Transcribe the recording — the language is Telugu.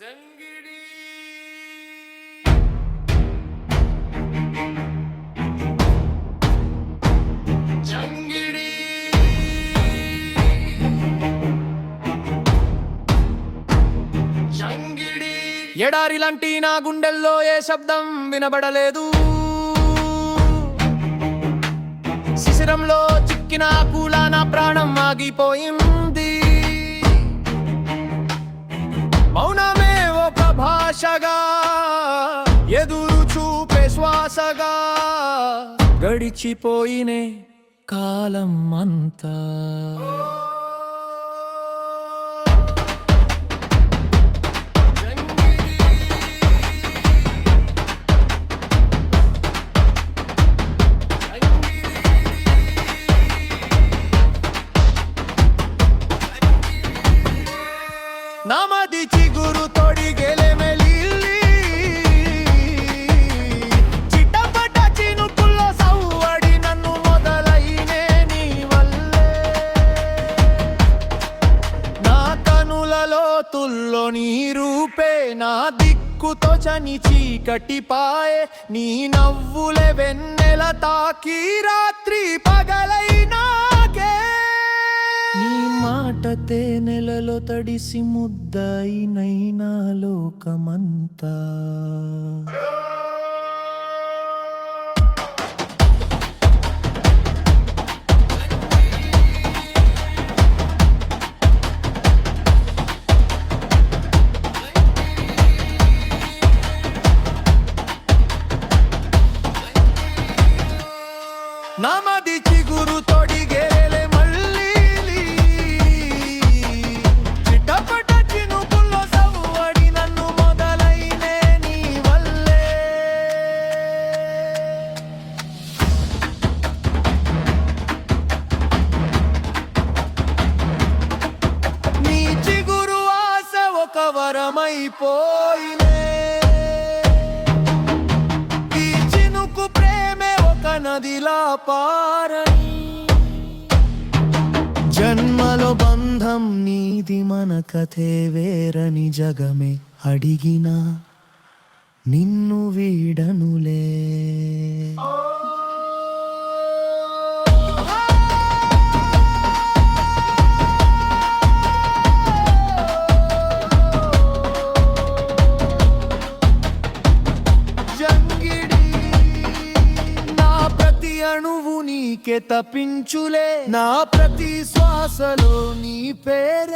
జంగిడి. ఎడారి లాంటి నా గుండెల్లో ఏ శబ్దం వినబడలేదు. శిశిరంలో చిక్కిన కూల నా ప్రాణం ఆగిపోయింది భాషగా ఎదురు చూపే శ్వాసగా గడిచిపోయినే కాలం అంతా ನಮದಿ ಚಿಗುರು ತೊಡಿಗೆಲೆ ಮೆಲಿಲ್ಲಿ కనులలో తుల్లో నీ రూపే నా దిక్కుతో చని చీకటి పాయే. నీ నవ్వులే వెన్నెల తాకి రాత్రి పగలైనాకే. నీ మాట తేనెలలో తడిసి ముద్దయినైనా లోకమంతా. నమది చిగురు తొడిగేలే మళ్ళీ చిటపట చినుకుల్లో సవ్వడి నన్ను మొదలైనే నీ వల్లే. నీ చిగురు ఆశ ఒక వరమైపోయినే నదిలా పారని జన్మలో బంధం నీది మన కథే వేరని జగమే అడిగినా నిన్ను వీడనులే. నీకే తప్పించులే. నా ప్రతి శ్వాసలో నీ పేరు